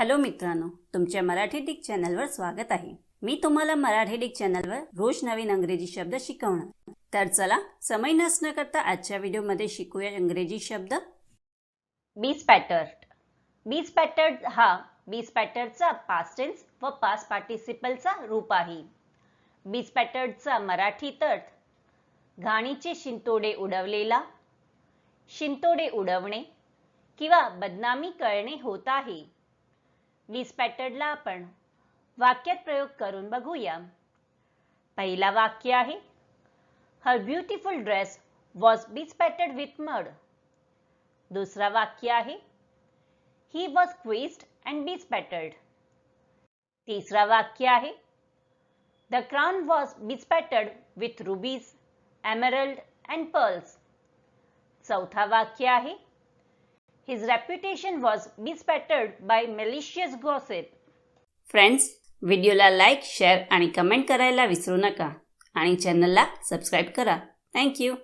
Hello मित्रांनो तुमच्या Marathi Dick चॅनलवर स्वागत आहे. मी तुम्हाला मराठी डिक चॅनलवर रोज नवीन अंग्रेजी शब्द शिकवणार. तर चला समय नसणं करता आजच्या व्हिडिओमध्ये शिकूया इंग्रजी शब्द. बीस पॅटर्ड बीज पॅटर्ड हा बीस स्पॅटर्डचा पास्टेन्स व पास पार्टिसिपलचा रूप आहे. बी स्पॅटर्डचा मराठीत अर्थ घाणीचे शिंतोडे उडवलेला शिंतोडे उडवणे किंवा बदनामी करणे होत आहे. बी स्पॅटर्डला आपण वाक्यात प्रयोग करून बघूया. पहिला वाक्य आहे her beautiful dress was bespattered with mud दुसरा वाक्य आहे ही वॉज क्विस्ड अँड बी स्पॅटर्ड तिसरा वाक्य आहे the crown was bespattered with rubies emerald and pearls चौथा वाक्य आहे His reputation was bespattered by by gossip. Gossip friends व्हिडिओला लाईक शेअर आणि कमेंट करायला विसरू नका. आणि चॅनलला सबस्क्राईब करा. थँक्यू